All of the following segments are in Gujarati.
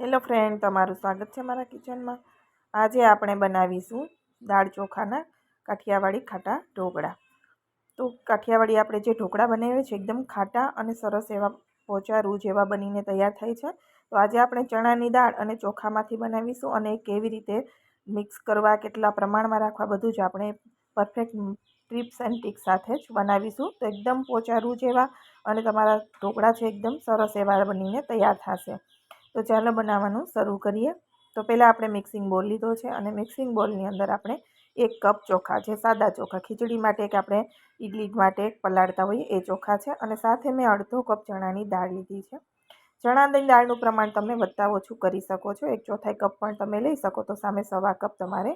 હેલો ફ્રેન્ડ, તમારું સ્વાગત છે મારા કિચનમાં. આજે આપણે બનાવીશું દાળ ચોખાના કાઠિયાવાડી ખાટા ઢોકળા. તો કાઠિયાવાડી આપણે જે ઢોકળા બનાવીએ છીએ એકદમ ખાટા અને સરસ એવા પોચા રૂ જેવા બનીને તૈયાર થાય છે. તો આજે આપણે ચણાની દાળ અને ચોખામાંથી બનાવીશું અને કેવી રીતે મિક્સ કરવા, કેટલા પ્રમાણમાં રાખવા, બધું જ આપણે પરફેક્ટ ટ્રીપ્સ એન્ડ ટિક્સ સાથે જ બનાવીશું. તો એકદમ પોચા રૂ જેવા અને તમારા ઢોકળા છે, એકદમ સરસ એવા બનીને તૈયાર થશે. તો ચાલો બનાવવાનું શરૂ કરીએ. તો પહેલાં આપણે મિક્સિંગ બોલ લીધો છે અને મિક્સિંગ બોલની અંદર આપણે એક કપ ચોખા છે, સાદા ચોખા. ખીચડી માટે કે આપણે ઇડલી માટે પલાળતા હોઈએ એ ચોખા છે અને સાથે મેં અડધો કપ ચણાની દાળ લીધી છે. ચણાની દાળનું પ્રમાણ તમે વધતા ઓછું કરી શકો છો. એક ચોથાઈ કપ પણ તમે લઈ શકો તો સામે સવા કપ તમારે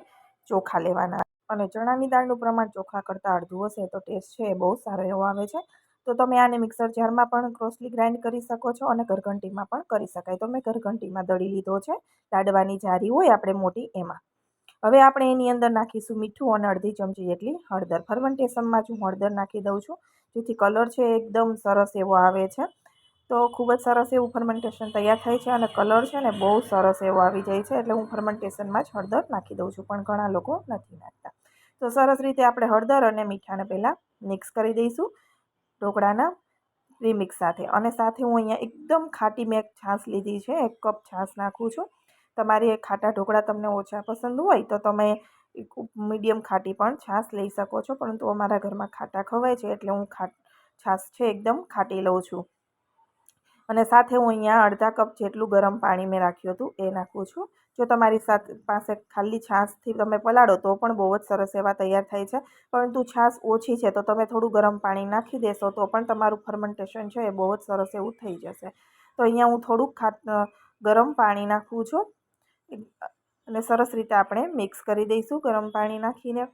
ચોખા લેવાના. અને ચણાની દાળનું પ્રમાણ ચોખા કરતાં અડધું હશે તો ટેસ્ટ છે એ બહુ સારો એવો આવે છે. તો તમે આને મિક્સર જારમાં પણ ક્રોસલી ગ્રાઇન્ડ કરી શકો છો અને ઘરઘંટીમાં પણ કરી શકાય. તો મેં ઘરઘંટીમાં દળી લીધો છે, લાડવાની જારી હોય આપણે મોટી એમાં. હવે આપણે એની અંદર નાખીશું મીઠું અને અડધી ચમચી જેટલી હળદર. ફર્મેન્ટેશનમાં જ હું હળદર નાખી દઉં છું, જેથી કલર છે એકદમ સરસ એવો આવે છે. તો ખૂબ જ સરસ એવું ફર્મેન્ટેશન તૈયાર થાય છે અને કલર છે ને બહુ સરસ એવો આવી જાય છે, એટલે હું ફર્મેન્ટેશનમાં જ હળદર નાખી દઉં છું, પણ ઘણા લોકો નથી નાખતા. તો સરસ રીતે આપણે હળદર અને મીઠાને પહેલાં મિક્સ કરી દઈશું. ઢોકળાના રિમિક્સ સાથે. અને સાથે હું અહીંયા એકદમ ખાટી મેં છાશ લીધી છે, એક કપ છાશ નાખું છું. તમારી ખાટા ઢોકળા તમને ઓછા પસંદ હોય તો તમે મીડિયમ ખાટી પણ છાશ લઈ શકો છો, પરંતુ અમારા ઘરમાં ખાટા ખવાય છે એટલે હું ખા છાશ છે એકદમ ખાટી લઉં છું. અને સાથે હું અહીંયા અડધા કપ જેટલું ગરમ પાણી મેં રાખ્યું હતું, એ નાખું છું. જો તમારી સાથે પાસે ખાલી છાશથી તમે પલાળો તો પણ બહુ જ સરસ એવા તૈયાર થાય છે. પરંતુ છાશ ઓછી છે તો તમે થોડું ગરમ પાણી નાખી દેશો તો પણ તમારું ફર્મેન્ટેશન છે એ બહુ જ સરસ એવું થઈ જશે. તો અહીંયા હું થોડુંક ખાટ ગરમ પાણી નાખું છું. અને સરસ રીતે આપણે મિક્સ કરી દઈશું ગરમ પાણી નાખીને.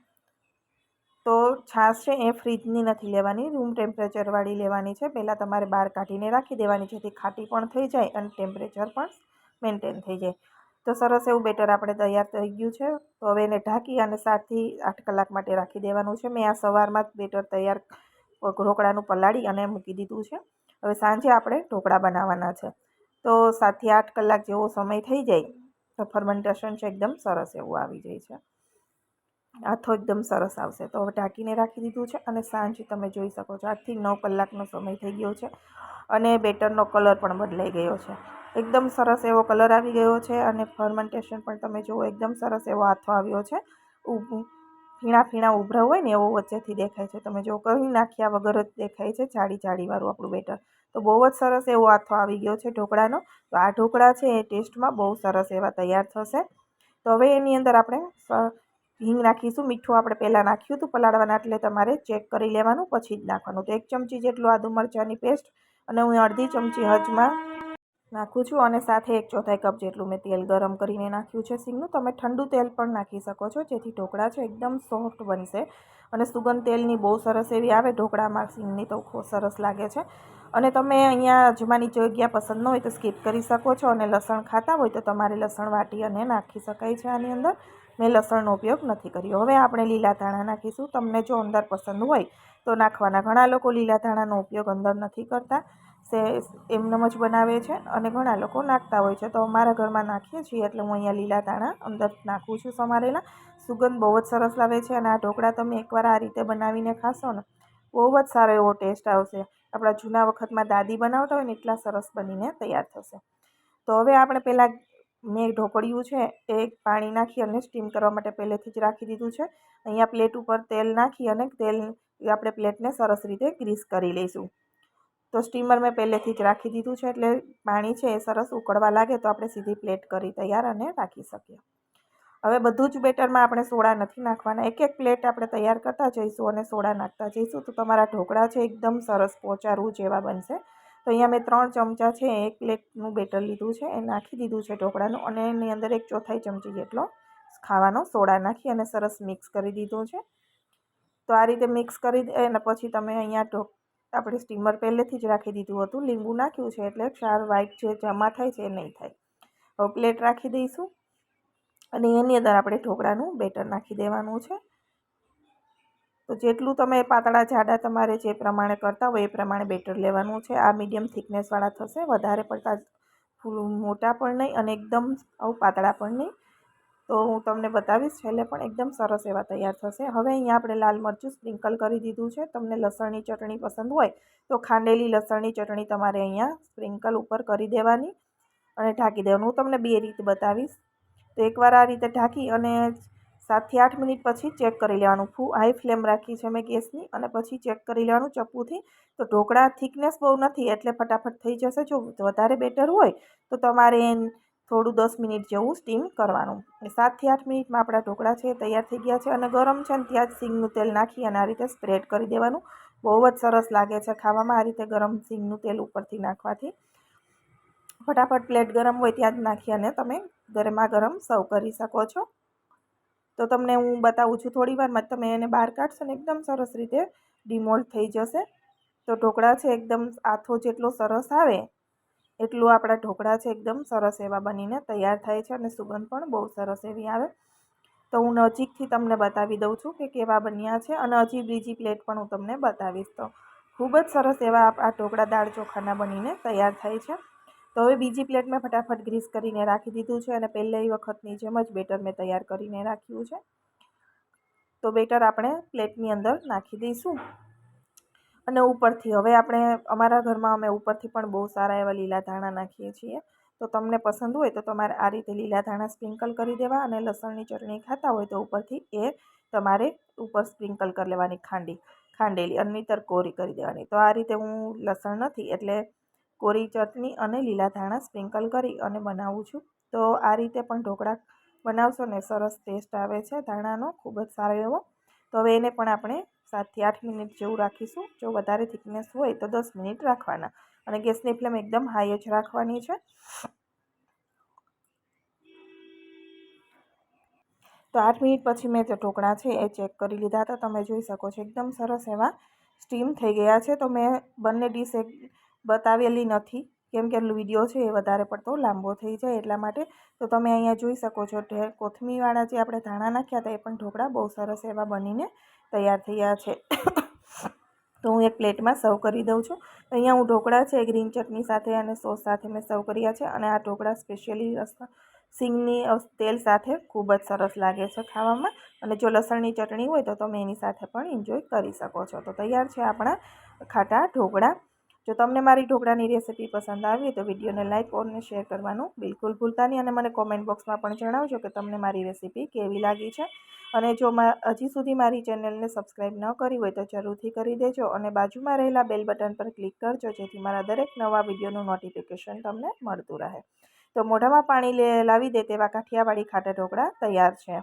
તો છાશ છે એ ફ્રીજની નથી લેવાની, રૂમ ટેમ્પરેચરવાળી લેવાની છે. પહેલાં તમારે બહાર કાઢીને રાખી દેવાની, જેથી ખાટી પણ થઈ જાય અને ટેમ્પરેચર પણ મેન્ટેન થઈ જાય. તો સરસ એવું બેટર આપણે તૈયાર થઈ ગયું છે. તો હવે એને ઢાંકી અને સાતથી આઠ કલાક માટે રાખી દેવાનું છે. મેં આ સવારમાં જ બેટર તૈયાર ઢોકળાનું પલાળી અને મૂકી દીધું છે. હવે સાંજે આપણે ઢોકળા બનાવવાના છે. તો સાતથી આઠ કલાક જેવો સમય થઈ જાય. તો ફર્મેન્ટેશન છે, એકદમ સરસ એવું આવી જાય છે. આથો એકદમ સરસ આવશે. તો હવે ઢાંકીને રાખી દીધું છે અને સાંજ તમે જોઈ શકો છો. આઠથી નવ કલાકનો સમય થઈ ગયો છે અને બેટરનો કલર પણ બદલાઈ ગયો છે. એકદમ સરસ એવો કલર આવી ગયો છે અને ફર્મેન્ટેશન પણ તમે જુઓ એકદમ સરસ એવો આથો આવ્યો છે. ફીણા ફીણા ઉભરા હોય ને એવો વચ્ચેથી દેખાય છે. તમે જો કરી નાખ્યા વગર જ દેખાય છે જાડી જાડીવાળું આપણું બેટર. તો બહુ જ સરસ એવો આથો આવી ગયો છે ઢોકળાનો. તો આ ઢોકળા છે એ ટેસ્ટમાં બહુ સરસ એવા તૈયાર થશે. તો હવે એની અંદર આપણે હિંગ નાખીશું, મીઠું આપણે પહેલાં નાખ્યું હતું પલાળવાના, એટલે તમારે ચેક કરી લેવાનું, પછી જ નાખવાનું. તો એક ચમચી જેટલું આદુ મરચાંની પેસ્ટ અને હું અડધી ચમચી હજમાં નાખું છું અને સાથે એક ચોથાઈ કપ જેટલું મેં તેલ ગરમ કરીને નાખ્યું છે સિંગનું. તમે ઠંડુ તેલ પણ નાખી શકો છો, જેથી ઢોકળા છે એકદમ સોફ્ટ બનશે. અને સુગંધ તેલની બહુ સરસ એવી આવે, ઢોકળામાં સિંગની તો ખૂબ સરસ લાગે છે. અને તમે અહીંયા અજમાની જગ્યા પસંદ ન હોય તો સ્કીપ કરી શકો છો અને લસણ ખાતા હોય તો તમારે લસણ વાટી અને નાખી શકાય છે આની અંદર. મેં લસણનો ઉપયોગ નથી કર્યો. હવે આપણે લીલા ધાણા નાખીશું. તમને જો અંદર પસંદ હોય તો નાખવાના. ઘણા લોકો લીલા ધાણાનો ઉપયોગ અંદર નથી કરતા. સે એમનેમ જ બનાવે છે અને ઘણા લોકો નાખતા હોય છે. તો અમારા ઘરમાં નાખીએ છીએ એટલે હું અહીંયા લીલા ધાણા અંદર નાખું છું સમારેલા. સુગંધ બહુ જ સરસ લાવે છે અને આ ઢોકળા તમે એકવાર આ રીતે બનાવીને ખાશો ને, બહુ જ સારો એવો ટેસ્ટ આવશે. આપણા જૂના વખતમાં દાદી બનાવતા હોય ને, એટલા સરસ બનીને તૈયાર થશે. તો હવે આપણે પહેલાં મેં ઢોકળિયું છે, એ પાણી નાખી અને સ્ટીમ કરવા માટે પહેલેથી જ રાખી દીધું છે. અહીંયા પ્લેટ ઉપર તેલ નાખી અને તેલ આપણે પ્લેટને સરસ રીતે ગ્રીસ કરી લઈશું. તો સ્ટીમર મેં પહેલેથી જ રાખી દીધું છે, એટલે પાણી છે એ સરસ ઉકળવા લાગે તો આપણે સીધી પ્લેટ કરી તૈયાર અને રાખી શકીએ. હવે બધું જ બેટરમાં આપણે સોડા નથી નાખવાના. એક એક પ્લેટ આપણે તૈયાર કરતા જઈશું અને સોડા નાખતા જઈશું તો તમારા ઢોકળા છે, એકદમ સરસ પોચારું જેવા બનશે. તો અહીંયા મેં ત્રણ ચમચા છે, એક પ્લેટનું બેટર લીધું છે, એ નાખી દીધું છે ઢોકળાનું અને એની અંદર એક ચોથાઈ ચમચી જેટલો ખાવાનો સોડા નાખી અને સરસ મિક્સ કરી દીધું છે. તો આ રીતે મિક્સ કરી અને પછી તમે અહીંયા ઢોક, આપણે સ્ટીમર પહેલેથી જ રાખી દીધું હતું, લીંબુ નાખ્યું છે એટલે ક્ષાર વ્હાઈટ જે જમા થાય છે એ નહીં થાય. હવે પ્લેટ રાખી દઈશું અને એની અંદર આપણે ઢોકળાનું બેટર નાખી દેવાનું છે. તો જેટલું તમે પાતળા જાડા તમારે જે પ્રમાણે કરતા હોય એ પ્રમાણે બેટર લેવાનું છે. આ મીડિયમ થિકનેસવાળા થશે, વધારે પડતા મોટા પણ નહીં અને એકદમ આવું પાતળા પણ નહીં. તો હું તમને બતાવીશ, છેલ્લે પણ એકદમ સરસ એવા તૈયાર થશે. હવે અહીંયા આપણે લાલ મરચું સ્પ્રિંકલ કરી દીધું છે. તમને લસણની ચટણી પસંદ હોય તો ખાંડેલી લસણની ચટણી તમારે અહીંયા સ્પ્રિંકલ ઉપર કરી દેવાની અને ઢાંકી દેવાનું. હું તમને બે રીત બતાવીશ. તો એકવાર આ રીતે ઢાંકી અને સાતથી આઠ મિનિટ પછી ચેક કરી લેવાનું. ફૂ, હાઈ ફ્લેમ રાખી છે મેં ગેસની અને પછી ચેક કરી લેવાનું ચપ્પુથી. તો ઢોકળા થિકનેસ બહુ નથી એટલે ફટાફટ થઈ જશે. જો વધારે બેટર હોય તો તમારે થોડું દસ મિનિટ જેવું સ્ટીમ કરવાનું. સાતથી આઠ મિનિટમાં આપણા ઢોકળા છે તૈયાર થઈ ગયા છે અને ગરમ છે ને ત્યાં જ સિંગનું તેલ નાખી અને આ રીતે સ્પ્રેડ કરી દેવાનું. બહુ જ સરસ લાગે છે ખાવામાં આ રીતે ગરમ સિંગનું તેલ ઉપરથી નાખવાથી. ફટાફટ પ્લેટ ગરમ હોય ત્યાં જ નાખી અને તમે ગરમા ગરમ સર્વ કરી શકો છો. તો તમને હું બતાવું છું, થોડી વારમાં તમે એને બહાર કાઢશો ને એકદમ સરસ રીતે ડિમોલ્ડ થઈ જશે. તો ઢોકળા છે એકદમ આથો જેટલો સરસ આવે, એટલું આપણા ઢોકળા છે એકદમ સરસ એવા બનીને તૈયાર થાય છે અને સુગંધ પણ બહુ સરસ એવી આવે. તો હું નજીકથી તમને બતાવી દઉં છું કે કેવા બન્યા છે અને હજી બીજી પ્લેટ પણ હું તમને બતાવીશ. તો ખૂબ જ સરસ એવા આ ઢોકળા દાળ ચોખાના બનીને તૈયાર થાય છે. તો હવે બીજી પ્લેટ મેં ફટાફટ ગ્રીસ કરીને રાખી દીધું છે અને પહેલી વખતની જેમ જ બેટર મેં તૈયાર કરીને રાખ્યું છે. તો બેટર આપણે પ્લેટની અંદર નાખી દઈશું. અને ઉપરથી હવે આપણે અમારા ઘરમાં અમે ઉપરથી પણ બહુ સારા એવા લીલા ધાણા નાખીએ છીએ. તો તમને પસંદ હોય તો તમારે આ રીતે લીલા ધાણા સ્પ્રિંકલ કરી દેવા અને લસણની ચટણી ખાતા હોય તો ઉપરથી એ તમારે ઉપર સ્પ્રિંકલ કરી લેવાની ખાંડી, ખાંડેલી અને કોરી કરી દેવાની. તો આ રીતે હું લસણ નથી એટલે કોરી ચટણી અને લીલા ધાણા સ્પ્રિંકલ કરી અને બનાવું છું. તો આ રીતે પણ ઢોકળા બનાવશો ને સરસ ટેસ્ટ આવે છે ધાણાનો, ખૂબ જ સારો એવો. તો હવે એને પણ આપણે સાતથી આઠ મિનિટ જેવું રાખીશું. જો વધારે થિકનેસ હોય તો દસ મિનિટ રાખવાના. અને ગેસની ફ્લેમ એકદમ હાઈ જ રાખવાની છે. તો આઠ મિનિટ પછી મેં જે ઢોકળા છે એ ચેક કરી લીધા હતા. તમે જોઈ શકો છો, એકદમ સરસ એવા સ્ટીમ થઈ ગયા છે. તો મેં બંને ડીશ એક બતાવેલી નથી. કેમ કે વીડિયો છે એ વધારે પડતો લાંબો થઈ જાય એટલા માટે. તો તમે અહીંયા જોઈ શકો છો કોથમીવાળા જે આપણે ધાણા નાખ્યા હતા એ પણ ઢોકળા બહુ સરસ એવા બનીને તૈયાર થયા છે. તો હું એક પ્લેટમાં સર્વ કરી દઉં છું. અહીંયા હું ઢોકળા છે, ગ્રીન ચટણી સાથે અને સોસ સાથે મેં સર્વ કર્યા છે અને આ ઢોકળા સ્પેશિયલી સિંગની તેલ સાથે ખૂબ જ સરસ લાગે છે ખાવામાં. અને જો લસણની ચટણી હોય તો તમે એની સાથે પણ એન્જોય કરી શકો છો. તો તૈયાર છે આપણા ખાટા ઢોકળા. જો તમને મારી ઢોકળાની રેસીપી પસંદ આવી તો વિડીયોને લાઇક અને શેર કરવાનું બિલકુલ ભૂલતા નહીં અને મને કોમેન્ટ બોક્સમાં પણ જણાવજો કે તમને મારી રેસીપી કેવી લાગી છે. અને જો હજી સુધી મારી ચેનલને સબસ્ક્રાઈબ ન કરી હોય તો જરૂરથી કરી દેજો અને બાજુમાં રહેલા બેલ બટન પર ક્લિક કરજો જેથી મારા દરેક નવા વિડીયોનું નોટિફિકેશન તમને મળતું રહે. તો મોઢામાં પાણી લાવી દે તેવા કાઠિયાવાડી ખાટા ઢોકળા તૈયાર છે.